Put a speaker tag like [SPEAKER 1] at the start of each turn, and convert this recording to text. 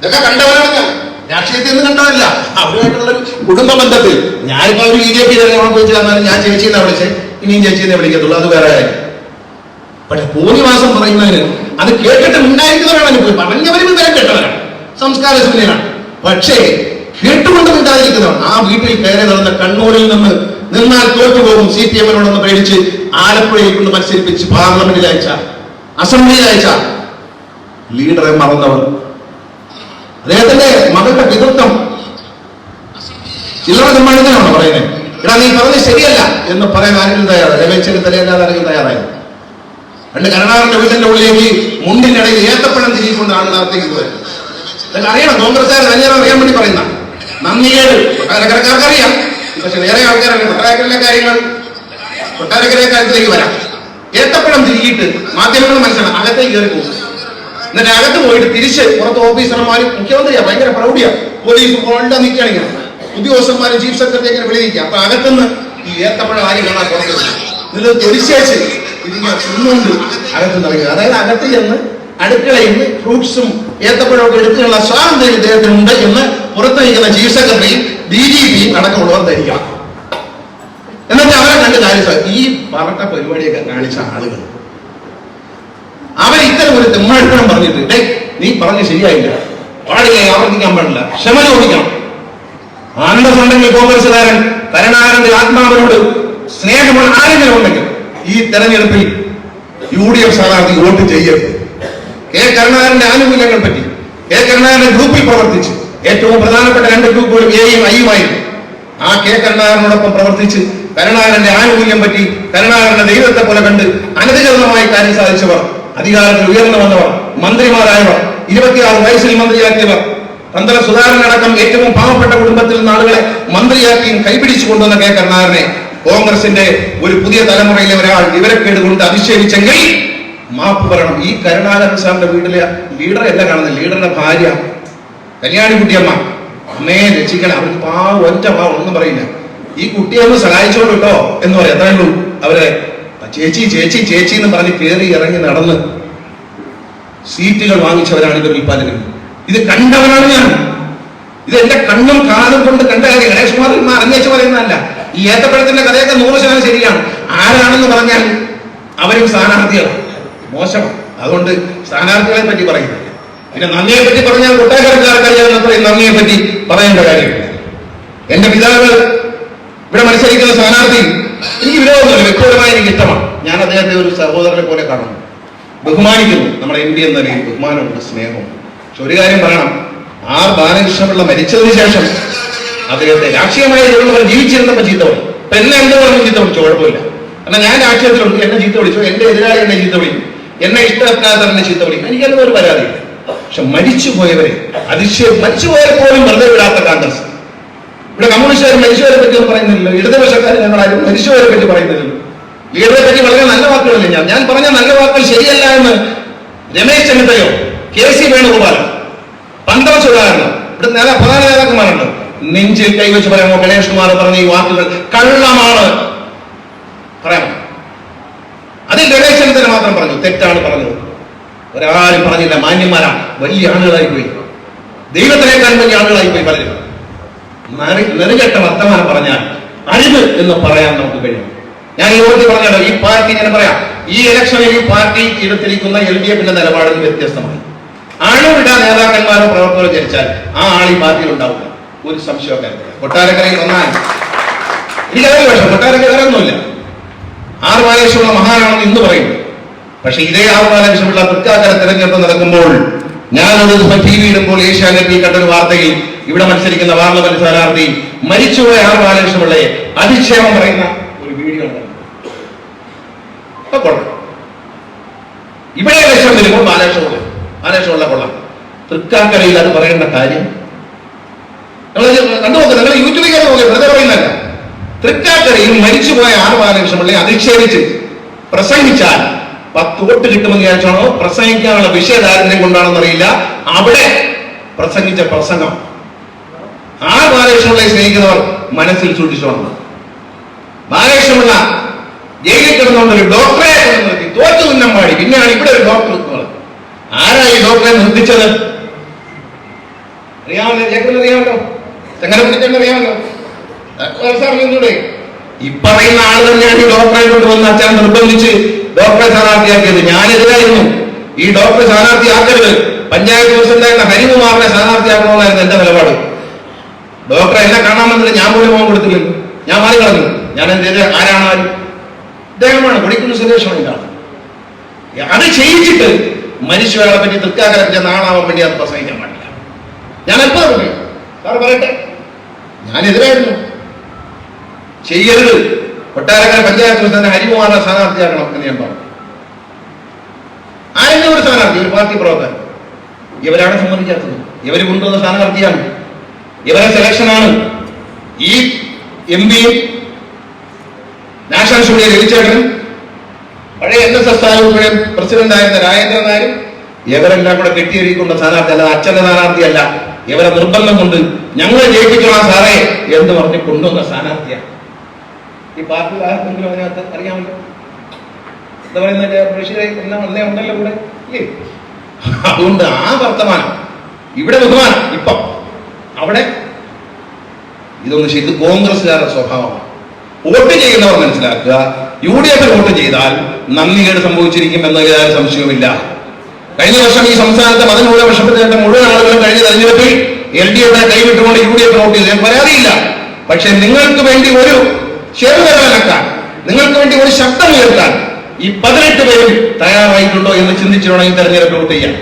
[SPEAKER 1] ഇതൊക്കെ കണ്ടവരാണ്. ഞാൻ രാഷ്ട്രീയത്തിൽ നിന്ന് കണ്ടതല്ല അവരുമായിട്ടുള്ള കുടുംബ ബന്ധത്തിൽ. ഞാനിപ്പോ ഒരു ബി ജെ പി തന്നാലും ഞാൻ ചേച്ചിന്ന് വിളിച്ച്. ഇനിയും ചേച്ചിന്നെ വിളിക്കത്തുള്ളൂ. അത് വേറെ കാര്യം. പക്ഷെ പൂർണിവാസം പറയുന്നതിന് അത് കേട്ടിട്ട് ഉണ്ടായിരിക്കുന്നവരാണ് അനുഭവം പറഞ്ഞവരും ഇവരെ കേട്ടവരാണ്. സംസ്കാര ശൂന്യനാണ് പക്ഷേ കേട്ടുകൊണ്ട് മിണ്ടാതിരിക്കുന്നവർ ആ വീട്ടിൽ കയറി നടന്ന കണ്ണൂരിൽ നിന്ന് നിന്നാൽ തോറ്റുപോകും സി പി എമ്മിനോടൊന്ന് പേടിച്ച് ആലപ്പുഴയിൽ കൊണ്ട് മത്സരിപ്പിച്ച് പാർലമെന്റിൽ അയച്ച അസംബ്ലിയിൽ അയച്ച. ലീഡറെ മറന്നവർ. അദ്ദേഹത്തിന്റെ മകളുടെ പിതൃത്വം ചില്ലറ നിർമ്മാണത്തിനാണോ പറയുന്നത് എടാ നീ പറഞ്ഞത് ശരിയല്ല എന്ന് പറയാൻ ആരെങ്കിലും തയ്യാറായി രമേശ് തലയല്ലാതെ ആരെങ്കിലും തയ്യാറായി? രണ്ട് കരുണാകരന്റെ വീട്ടിന്റെ ഉള്ളിലേക്ക് മുണ്ടിന്റെ ഇടയിൽ ഏത്തപ്പഴം തിരികൊണ്ടാണ് നടത്തിയത് ഇതൊക്കെ അറിയണം കോൺഗ്രസ്സുകാർ തന്നെയാണ് അറിയാൻ വേണ്ടി പറയുന്ന നന്ദികേട് കൊട്ടാരക്കരക്കാർക്ക് അറിയാം. പക്ഷെ വേറെ ആൾക്കാരറിയാം കൊട്ടാരക്കരയിലെ കാര്യങ്ങൾ കൊട്ടാരക്കരയിലെ കാര്യത്തിലേക്ക് വരാം. ഏത്തപ്പഴം തിരിയിട്ട് മാധ്യമങ്ങൾ മനസ്സിലാണ് അകത്തേക്ക് കയറി പോകും. എന്നിട്ട് അകത്ത് പോയിട്ട് തിരിച്ച് പുറത്ത് ഓഫീസർമാരും മുഖ്യമന്ത്രിയാ ഭയങ്കര പ്രൗഢിയാ. പോലീസ് പോണ്ട നിൽക്കുകയാണ് ഇങ്ങനെ. ഉദ്യോഗസ്ഥന്മാരും ചീഫ് സെക്രട്ടറി ഇങ്ങനെ വിളിയിരിക്കുക അപ്പൊ അകത്തുനിന്ന് ഈ ഏത്തപ്പഴം ആരും കാണാൻ പുറത്ത് ഇത് തൊലിച്ചേച്ച് ഇതിങ്ങനെ തിന്നുകൊണ്ട് അകത്ത് നിറയുക അതായത് അകത്ത് ചെന്ന് അടുക്കളയിൽ നിന്ന് ഫ്രൂട്ട്സും ഏത്തപ്പഴമൊക്കെ എടുക്കാനുള്ള സ്വാതന്ത്ര്യം ഇദ്ദേഹത്തിനുണ്ട് എന്ന് പുറത്ത് നിൽക്കുന്ന ചീഫ് സെക്രട്ടറിയും ഡി ജി പിയും അടക്കമുള്ളവർ ധരിക്കണം എന്നിട്ട് അവരെ കണ്ട് കാര്യം ഈ പറഞ്ഞ പരിപാടിയൊക്കെ കാണിച്ച ആളുകൾ അവർ ഇത്തരം ഒരു ഡേ നീ പറഞ്ഞ് ശരിയായില്ല. പാടില്ല ആവർത്തിക്കാൻ പാടില്ല. ക്ഷമ ചോദിക്കണം. ആനന്ദസുണ്ടെങ്കിൽ കോൺഗ്രസുകാരൻ കരുണാകരന്റെ ആത്മാവിനോട് സ്നേഹമുള്ള ആരെങ്കിലും ഉണ്ടെങ്കിൽ ഈ തെരഞ്ഞെടുപ്പിൽ യു ഡി എഫ് സ്ഥാനാർത്ഥി വോട്ട് ചെയ്യരുത്. കെ കരുണാകരന്റെ ആനുകൂല്യങ്ങൾ പറ്റി കെ കരുണാകരന്റെ ഗ്രൂപ്പിൽ പ്രവർത്തിച്ച് ഏറ്റവും പ്രധാനപ്പെട്ട രണ്ട് ഗ്രൂപ്പുകളും എയും ഐയുമായിരുന്നു ആ കെ കരുണാകരനോടൊപ്പം പ്രവർത്തിച്ച് കരുണാകരന്റെ ആനുകൂല്യം പറ്റി കരുണാകരന്റെ ദൈവത്തെ പോലെ കണ്ട് അനധികൃതമായി കാര്യം സാധിച്ചവർ അധികാരത്തിൽ ഉയർന്നു വന്നവർ മന്ത്രിമാരായവർ ഇരുപത്തിയാറ് വയസ്സിൽ മന്ത്രിയാക്കിയവർ തന്ത്ര സുധാകരനടക്കം ഏറ്റവും പാവപ്പെട്ട കുടുംബത്തിൽ നിന്ന് ആളുകളെ മന്ത്രിയാക്കിയും കൈപിടിച്ചു കൊണ്ടുവന്ന കെ കരുണാകരനെ കോൺഗ്രസിന്റെ ഒരു പുതിയ തലമുറയിലെ ഒരാൾ വിവരക്കേട് കൊണ്ട് അധിക്ഷേപിച്ചെങ്കിൽ മാപ്പ് പറയണം. ഈ കരുണാകരൻ സാറിന്റെ വീട്ടിലെ ലീഡർ എല്ലാം കാണുന്നത്. ലീഡറുടെ ഭാര്യ കല്യാണി കുട്ടിയമ്മ അമ്മയെ രക്ഷിക്കണം. അവർക്ക് പാവ ഒറ്റ പാവ ഒന്നും പറയില്ല. ഈ കുട്ടിയെ ഒന്ന് സഹായിച്ചോളൂ കേട്ടോ എന്ന് പറയാം. അത്രേ ഉള്ളൂ അവരെ ചേച്ചി ചേച്ചി ചേച്ചി എന്ന് പറഞ്ഞ് കയറി ഇറങ്ങി നടന്ന് സീറ്റുകൾ വാങ്ങിച്ചവരാണ് ഇവർ ഉൽപ്പാദനം ഇത് കണ്ടവരാണ് ഞാൻ. ഇത് എന്റെ കണ്ണും കാതും കൊണ്ട് കണ്ട കാര്യം ഗണേഷ് കുമാർ ഇന്ന് പറയുന്നതല്ല. ഈ ഏത്തപ്പഴത്തിന്റെ കഥയൊക്കെ നൂറ് ശതമാനം ശരിയാണ്. ആരാണെന്ന് പറഞ്ഞാൽ അവരും സ്ഥാനാർത്ഥികളാണ്. മോശമാണ് അതുകൊണ്ട് സ്ഥാനാർത്ഥികളെ പറ്റി പറയുന്നില്ല പിന്നെ നന്ദിയെ പറ്റി പറഞ്ഞാൽ കൊട്ടാരക്കാർക്ക് പറയും നന്ദിയെ പറ്റി പറയേണ്ട കാര്യമില്ല. എന്റെ പിതാവ് ഇവിടെ മത്സരിക്കുന്ന സ്ഥാനാർത്ഥി എനിക്ക് വിരോധമൊന്നുമില്ല വ്യക്തിപരമായി എനിക്ക് ഇഷ്ടമാണ്. ഞാൻ അദ്ദേഹത്തെ ഒരു സഹോദരനെ പോലെ കാണുന്നു. ബഹുമാനിക്കുന്നു. നമ്മുടെ എം പി എന്ന നിലയിൽ ബഹുമാനമുണ്ട് സ്നേഹവും. പക്ഷെ ഒരു കാര്യം പറയണം. ആർ ബാലകൃഷ്ണപിള്ള മരിച്ചതിന് ശേഷം അദ്ദേഹത്തെ രാഷ്ട്രീയമായ ജനങ്ങൾ ജീവിച്ചിരുന്നപ്പോൾ ചീത്ത വിളി ഇപ്പൊ എന്നെ എന്ത് പറഞ്ഞു ചീത്ത വിളിച്ചു. കുഴപ്പമില്ല. കാരണം ഞാൻ രാഷ്ട്രീയത്തിലുണ്ട്. എന്നെ ചീത്ത വിളിച്ചു. എന്റെ എതിരാളി എന്നെ ചീത്ത വിളിക്കും. എന്നെ ഇഷ്ടപ്പെടാത്ത എന്നെ ചീത്ത വിളിക്കും. എനിക്കതിനൊരു പരാതിയില്ല. പക്ഷെ മരിച്ചു പോയവരെ അതിശയം മരിച്ചുപോയ പോലും വെറുതെ വിടാത്ത കോൺഗ്രസ് ഇവിടെ കമ്മ്യൂണിസ്റ്റുകാർ മനുഷ്യരെ പറ്റി പറയുന്നില്ലല്ലോ. ഇടതുപക്ഷക്കാർ ഞങ്ങൾ ആരും മരിച്ചവരെ പറ്റി പറയുന്നില്ലല്ലോ. ലീഡറെ പറ്റി വളരെ നല്ല വാക്കുകളല്ലേ ഞാൻ? ഞാൻ പറഞ്ഞ നല്ല വാക്കുകൾ ശരിയല്ല എന്ന് രമേശ് ചെന്നിത്തലയോ കെ സി വേണുഗോപാലോ പണ്ടവ സുധാകരനോ ഇവിടെ നേതാ പ്രധാന നേതാക്കന്മാരുണ്ട്. നെഞ്ചിൽ കൈവച്ച് പറയാമോ ഗണേഷ് കുമാർ പറഞ്ഞ ഈ വാക്കുകൾ കള്ളമാണ്. പറയാമോ അതിൽ ഗണേശ് ചെന്നിത്തല മാത്രം പറഞ്ഞു. തെറ്റാണ് പറഞ്ഞത്. ഒരാളും പറഞ്ഞില്ല. മാന്യന്മാരാണ് വലിയ ആളുകളായി പോയി. ദൈവത്തിനേക്കാൾ വലിയ ആളുകളായി പോയി നെറി- നെറുകെട്ട വർത്തമാനം പറഞ്ഞാൽ അരുത് എന്ന് പറയാൻ നമുക്ക് കഴിയും. ഞാൻ ഈ ഓർത്തി പറഞ്ഞല്ലോ ഈ പാർട്ടി ഞാൻ പറയാം. ഈ ഇലക്ഷനിൽ ഈ പാർട്ടി എടുത്തിരിക്കുന്ന എൽ ഡി എഫിന്റെ നിലപാടിൽ വ്യത്യസ്തമാണ്. ആളുകളുടെ നേതാക്കന്മാരോ പ്രവർത്തകരോ ജനിച്ചാൽ ആ ആൾ ഈ പാർട്ടിയിൽ ഉണ്ടാവില്ല. ഒരു സംശയമൊക്കെ കൊട്ടാരക്കരയിൽ ഒന്നാണ്. എനിക്കതല്ല പക്ഷെ കൊട്ടാരക്കരൊന്നുമില്ല ആറ് ബാലേശ്വരുള്ള മഹാനാണെന്ന് ഇന്ന് പറയുന്നു പക്ഷെ ഇതേ ആറ് ബാലേശ്വരുള്ള തൃക്കാക്കര തെരഞ്ഞെടുപ്പ് നടക്കുമ്പോൾ ഞാനത് ടി വി ഇടുമ്പോൾ ഏഷ്യാനെറ്റിൽ കണ്ടൊരു വാർത്തയിൽ ഇവിടെ മത്സരിക്കുന്ന പാർലമെന്റ് സ്ഥാനാർത്ഥി മരിച്ചുപോയ ആർ ബാലകൃഷ്ണപിള്ളയെ അധിക്ഷേപം പറയുന്ന ഒരു വീഡിയോ ഇവിടെ ഇലക്ഷൻ വരുമ്പോൾ ബാലകൃഷ്ണപിള്ള ബാലകൃഷ്ണപിള്ള കൊള്ളാം. തൃക്കാക്കരയിൽ അത് പറയേണ്ട കാര്യം. നിങ്ങൾ പറയുന്നല്ല തൃക്കാക്കരയിൽ മരിച്ചുപോയ ആറ് ബാലകൃഷ്ണപിള്ളയെ അധിക്ഷേപിച്ച് പ്രസംഗിച്ചാൽ പത്ത് വോട്ട് കിട്ടുമെന്ന് വിചാരിച്ചാണോ? പ്രസംഗിക്കാനുള്ള വിഷയദാരിദ്ര്യം കൊണ്ടാണെന്ന് അറിയില്ല അവിടെ പ്രസംഗിച്ച പ്രസംഗം ആ ബാലകൃഷ്ണപിള്ളയെ സ്നേഹിക്കുന്നവർ മനസ്സിൽ സൂക്ഷിച്ചോണം. ബാലകൃഷ്ണപിള്ള ജയിലിൽ കിടന്നുകൊണ്ട് ഒരു ഡോക്ടറെ കൊണ്ട് തോറ്റു നിന്നം പാടി. പിന്നെയാണ് ഇവിടെ ഒരു ഡോക്ടർ എത്തുന്നത് ആരാ ഈ ഡോക്ടറെ നിർത്തിച്ചത് അറിയാമല്ലോ ജേക്കബിന് അറിയാമല്ലോ. ചെങ്ങനപ്പള്ളിച്ചേട്ടൻ അറിയാമല്ലോ. പറയുന്ന ആൾ തന്നെയാണ് ഈ ഡോക്ടറെ കൊണ്ടുവന്ന് അച്ഛൻ നിർബന്ധിച്ച് ഡോക്ടറെ സ്ഥാനാർത്ഥിയാക്കിയത്. ഞാനെതിരായിരുന്നു. ഈ ഡോക്ടറെ സ്ഥാനാർത്ഥിയാക്കരുത്. പഞ്ചായത്ത് പ്രസിഡന്റായിരുന്ന ഹരികുമാറിനെ സ്ഥാനാർത്ഥിയാക്കണമെന്നായിരുന്നു എന്റെ നിലപാട്. ഡോക്ടറെ എന്നെ കാണാൻ വന്നിട്ട് ഞാൻ പോലും പോകാൻ കൊടുത്തില്ല. ഞാൻ മാറി കളഞ്ഞു. ഞാൻ എന്റെ ആരാണ് ആര് ഇദ്ദേഹമാണ് കൊടിക്കുന്ന സുരേഷാണ് ഇതാണ് അത് ചെയ്യിച്ചിട്ട് മനുഷ്യകളെ പറ്റി തൃക്കാക്കരപ്പിച്ച നാളാവാൻ വേണ്ടി അത് പ്രസംഗിക്കാൻ പാടില്ല. ഞാൻ എപ്പോ സാർ പറയട്ടെ. ഞാനെതിരായിരുന്നു. ചെയ്യരുത്. കൊട്ടാരക്കര പഞ്ചായത്തിൽ തന്നെ ഹരികുമാറിനെ സ്ഥാനാർത്ഥിയാക്കണം എന്ന് ഞാൻ പറഞ്ഞു. ആരെങ്കിലും ഒരു സ്ഥാനാർത്ഥി ഒരു പാർട്ടി പ്രവർത്തകൻ. ഇവരാണ് സമ്മതിക്കാത്തത്. ഇവർ കൊണ്ടുവന്ന സ്ഥാനാർത്ഥിയാണ്. ഇവരെ സെലക്ഷനാണ് ഈ എം പിയും നാഷണൽ സ്റ്റുഡിയോ രവിചേട്ടനും പഴയ എൻ എസ് എസ് താലൂക്കിലെ പ്രസിഡന്റ് ആയിരുന്ന രാജേന്ദ്രൻ ഇവരെല്ലാം കൂടെ കെട്ടിയൊരുക്കുന്ന സ്ഥാനാർത്ഥി അല്ല അച്ഛന്റെ സ്ഥാനാർത്ഥിയല്ല. ഇവരെ നിർബന്ധം കൊണ്ട് ഞങ്ങളെ ജയിപ്പിക്കണം സാറേ എന്ന് പറഞ്ഞ് കൊണ്ടുവന്ന സ്ഥാനാർത്ഥിയാണ്. ഈ പാർട്ടി ആർക്കെങ്കിലും അതിനകത്ത് അറിയാമല്ലോ? എന്താ പറയുന്നത് ബഷീറെ എല്ലാം അന്നേ ഉണ്ടല്ലോ കൂടെ അതുകൊണ്ട് ആ വർത്തമാനം ഇവിടെ ബഹുമാനം ഇപ്പം. അവിടെ ഇതൊന്ന് ശരിക്കും കോൺഗ്രസ്സുകാരുടെ സ്വഭാവമാണ്. വോട്ട് ചെയ്യുന്നവർ മനസ്സിലാക്കുക യു ഡി എഫ് വോട്ട് ചെയ്താൽ നന്ദികേട് സംഭവിച്ചിരിക്കും എന്ന യാതൊരു സംശയവുമില്ല. കഴിഞ്ഞ വർഷം ഈ സംസ്ഥാനത്തെ മതന്യൂനപക്ഷത്തിന്റെ മുഴുവൻ ആളുകളും കഴിഞ്ഞ തെരഞ്ഞെടുപ്പിൽ എൽ ഡി എഫിനെ കൈവിട്ടുകൊണ്ട് യു ഡി എഫ് വോട്ട് ചെയ്തു. പരാതിയില്ല പക്ഷെ നിങ്ങൾക്ക് വേണ്ടി ഒരു ചെറുതലക്കാൻ നിങ്ങൾക്ക് വേണ്ടി ഒരു ശബ്ദം ഉയർത്താൻ ഈ പതിനെട്ട് പേരും തയ്യാറായിട്ടുണ്ടോ എന്ന് ചിന്തിച്ചിട്ടുണ്ടെങ്കിൽ തെരഞ്ഞെടുപ്പ് വോട്ട് ചെയ്യാം